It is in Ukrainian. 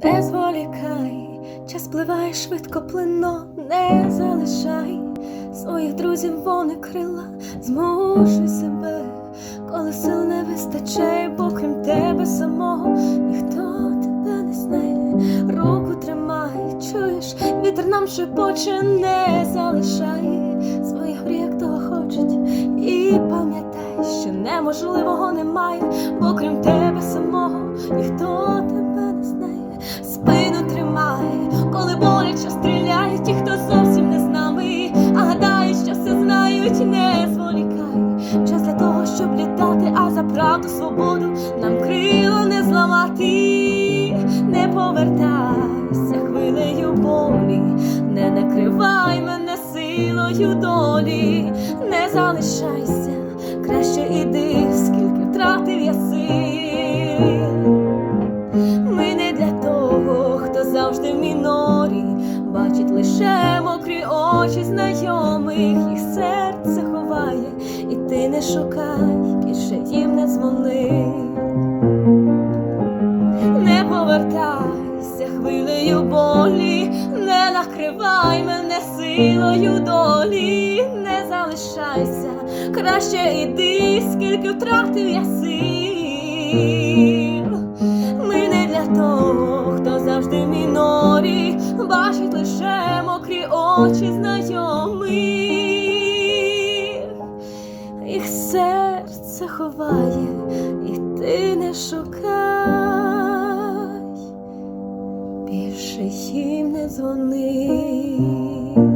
Не зволікай, час пливає швидко плино, не залишай своїх друзів, вони крила, змушуй себе, коли сил не вистачає, бо крім тебе самого ніхто тебе не знає, руку тримай, чуєш, вітер нам шепоче, не залишай. Своїх мрій, того хочуть, і пам'ятай, що неможливого немає, бо крім тебе самого ніхто повертайся хвилею болі, не накривай мене силою долі, не залишайся, краще іди, скільки втратив я сил. Ми не для того, хто завжди в мінорі, бачить лише мокрі очі знайомих, їх серце ховає, і ти не шукай, більше їм не дзвони. Хвилею болі, не накривай мене силою долі, не залишайся, краще іди, скільки втратив я сил. Ми не для того, хто завжди в мінорі, бачить лише мокрі очі знайомих, їх серце ховає, і ти не шукай, більше їм не дзвони.